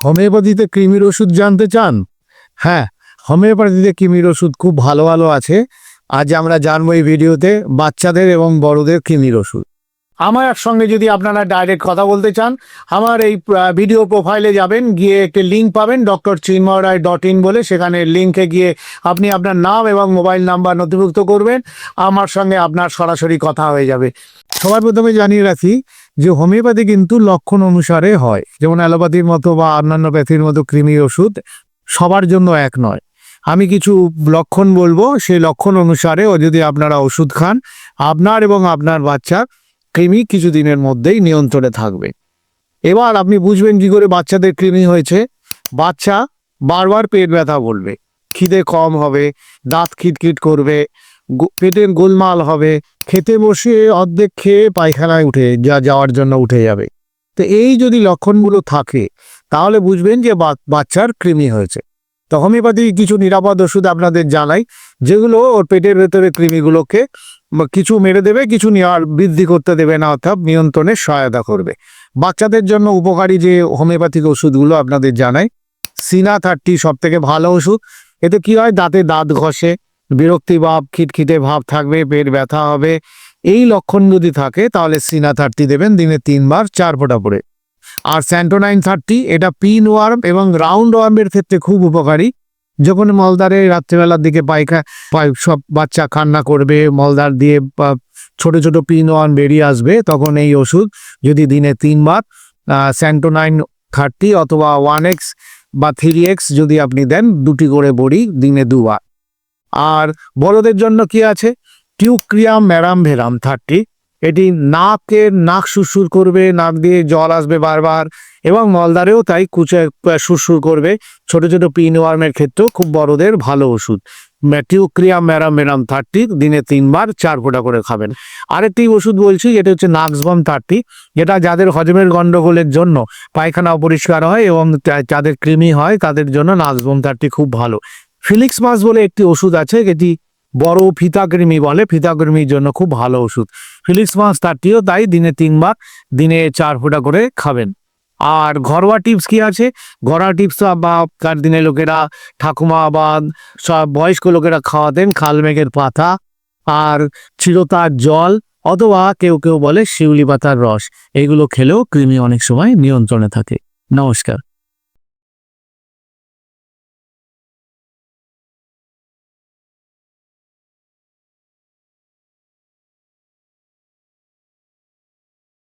হোমিওপ্যাথিতে কৃমির ওষুধ জানতে চান? হ্যাঁ হোমিওপ্যাথিতে কৃমির ওষুধ খুব ভালো ভালো আছে। আজ আমরা জানব এই ভিডিওতে বাচ্চাদের এবং বড়দের কৃমির ওষুধ। আমার সঙ্গে যদি আপনারা ডাইরেক্ট কথা বলতে চান, আমার এই ভিডিও প্রোফাইলে যাবেন, গিয়ে একটি লিঙ্ক পাবেন doctor Chinmoy Roy dot in বলে। সেখানে লিঙ্কে গিয়ে আপনি আপনার নাম এবং মোবাইল নাম্বার নথিভুক্ত করবেন। আমার সঙ্গে আপনার সরাসরি কথা হয়ে যাবে। সবার প্রথমে জানিয়ে রাখি যে হোমিওপ্যাথি কিন্তু লক্ষণ অনুসারে হয়। যেমন অ্যালোপ্যাথির মতো বা অন্যান্য প্যাথির মতো কৃমি ওষুধ সবার জন্য এক নয়। আমি কিছু লক্ষণ বলব, সেই লক্ষণ অনুসারে ও যদি আপনারা ওষুধ খান, আপনার এবং আপনার বাচ্চার কৃমি কিছুদিনের মধ্যেই নিয়ন্ত্রণে থাকবে। এবার আপনি বুঝবেন কি করে বাচ্চাদের কৃমি হয়েছে। বাচ্চা বারবার পেট ব্যথা বলবে। খিদে কম হবে, দাঁত খিটখিট করবে পেটের গোলমাল হবে খেতে বসে অর্ধেক খেয়ে পায়খানায় উঠে যা যাওয়ার জন্য উঠে যাবে। তো এই যদি লক্ষণগুলো থাকে, তাহলে বুঝবেন যে বাচ্চার কৃমি হয়েছে। তো হোমিওপ্যাথি কিছু নিরাপদ ওষুধ আপনাদের জানাই, যেগুলো ওর পেটের ভেতরে কৃমিগুলোকে কিছু মেরে দেবে, কিছু বৃদ্ধি করতে দেবে না, অর্থাৎ নিয়ন্ত্রণে সহায়তা করবে। বাচ্চাদের জন্য উপকারী যে হোমিওপ্যাথিক ওষুধগুলো আপনাদের জানাই, সিনা থার্টি সব থেকে ভালো ওষুধ। এতে কি হয়? দাঁতে দাঁত ঘষে বিরক্তি ভাব, খিটখিটে ভাব থাকবে, পেট ব্যথা হবে। এই লক্ষণ যদি থাকে, তাহলে সিনা থার্টি দেবেন, দিনে তিনবার, চার ফোঁটা করে আর স্যান্টোনাইন থার্টি, এটা পিন ওয়ার্ম এবং রাউন্ড ওয়ার্মের ক্ষেত্রে খুব উপকারী। যখন মলদারে রাত্রিবেলার দিকে পায়খা সব বাচ্চা কান্না করবে মলদার দিয়ে ছোট ছোট পিন ওয়ার্ম বেরিয়ে আসবে, তখন এই ওষুধ যদি দিনে তিনবার স্যান্টোনাইন থার্টি অথবা ওয়ান এক্স বা থ্রি এক্স যদি আপনি দেন, দুটি করে বড়ি দিনে দুবার। আর বড়দের জন্য কি আছে? টিউক্রিয়াম ম্যারাম ভেরাম থার্টি এটি নাকের নাক সুরসুর করবে, নাক দিয়ে জল আসবে বারবার, এবং মলদারেও তাই কুচে সুরসুর করবে। ছোট ছোট পিন ওয়ার্মের ক্ষেত্রেও খুব বড়দের ভালো ওষুধ। টিউক্রিয়াম ম্যারাম ভেরাম থার্টি দিনে তিনবার চার ফোঁটা করে খাবেন। আরেকটি ওষুধ বলছি, যেটা হচ্ছে নাক্সবম থার্টি যেটা যাদের হজমের গন্ডগোলের জন্য পায়খানা অপরিষ্কার হয় এবং যাদের কৃমি হয়, তাদের জন্য নাক্সবম থার্টি খুব ভালো। ফিলিক্স মাস বলে একটি ওষুধ আছে, যেটি বড় ফিতাকৃমি বলে। ফিতাকৃমির জন্য খুব ভালো ওষুধ। ফিলিক্স মাস তারটিও তাই, দিনে তিনবার, দিনে চার ফোঁটা করে খাবেন। আর ঘরোয়া টিপস কি আছে? ঘরোয়া টিপস বা কার দিনে লোকেরা ঠাকুমা বা সব বয়স্ক লোকেরা খাওয়াতেন খালমেঘের পাতা আর চিরতার জল, অথবা কেউ কেউ বলে শিউলি পাতার রস। এগুলো খেলেও কৃমি অনেক সময় নিয়ন্ত্রণে থাকে। নমস্কার।